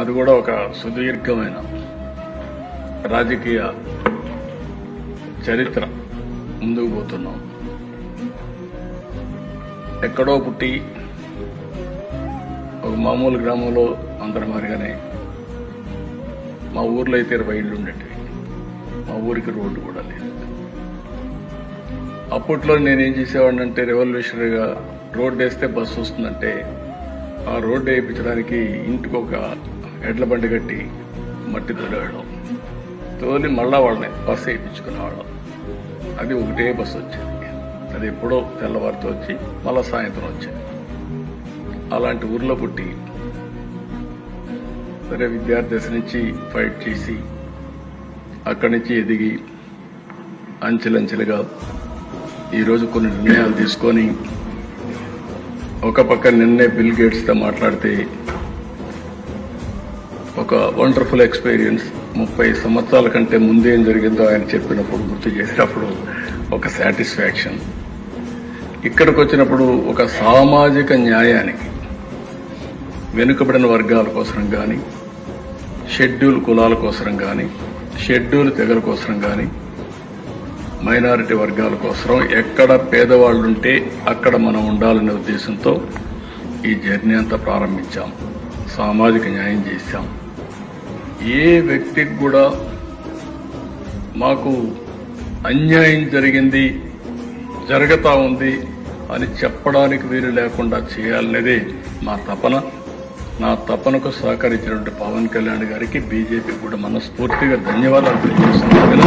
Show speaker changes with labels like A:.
A: అది కూడా ఒక సుదీర్ఘమైన రాజకీయ చరిత్ర ముందుకు పోతున్నాం. ఎక్కడో పుట్టి ఒక మామూలు గ్రామంలో అందరి మాదిరిగానే మా ఊర్లో అయితే ఇరవై ఇళ్ళు ఉండేటివి. మా ఊరికి రోడ్డు కూడా లేదు. అప్పట్లో నేనేం చేసేవాడిని అంటే రెవల్యూషనరీగా రోడ్డు వేస్తే బస్సు వస్తుందంటే ఆ రోడ్డు వేయించడానికి ఇంటికి ఒక ఎడ్ల బండి కట్టి మట్టి తోలేవాళ్ళం తోలి మళ్ళా వాళ్ళని బస్సు వేయించుకునేవాళ్ళం. అది ఒకటే బస్సు వచ్చేది. అది ఎప్పుడో తెల్లవారితో వచ్చి మళ్ళా సాయంత్రం వచ్చేది. అలాంటి ఊర్లో పుట్టి సరే విద్యార్థి దశ నుంచి ఫైట్ చేసి అక్కడి నుంచి ఎదిగి అంచెలంచెలుగా ఈరోజు కొన్ని నిర్ణయాలు తీసుకొని ఒక పక్క నిన్నే బిల్ గేట్స్తో మాట్లాడితే ఒక వండర్ఫుల్ ఎక్స్పీరియన్స్ ముప్పై సంవత్సరాల కంటే ముందే ఏం జరిగిందో ఆయన చెప్పినప్పుడు గుర్తు చేసినప్పుడు ఒక సాటిస్ఫాక్షన్ ఇక్కడికి వచ్చినప్పుడు ఒక సామాజిక న్యాయానికి వెనుకబడిన వర్గాల కోసం కానీ షెడ్యూల్ కులాల కోసం కానీ షెడ్యూల్ తెగల కోసం కానీ మైనారిటీ వర్గాల కోసం ఎక్కడ పేదవాళ్ళుంటే అక్కడ మనం ఉండాలనే ఉద్దేశంతో ఈ జర్నీ అంతా ప్రారంభించాం. సామాజిక న్యాయం చేశాం. ఏ వ్యక్తికి కూడా మాకు అన్యాయం జరిగింది జరుగుతా ఉంది అని చెప్పడానికి వీలు లేకుండా చేయాలనేదే మా తపన. నా తపనకు సహకరించినటువంటి పవన్ కళ్యాణ్ గారికి బీజేపీ కూడా మనస్ఫూర్తిగా ధన్యవాదాలు తెలియజేస్తున్నాను.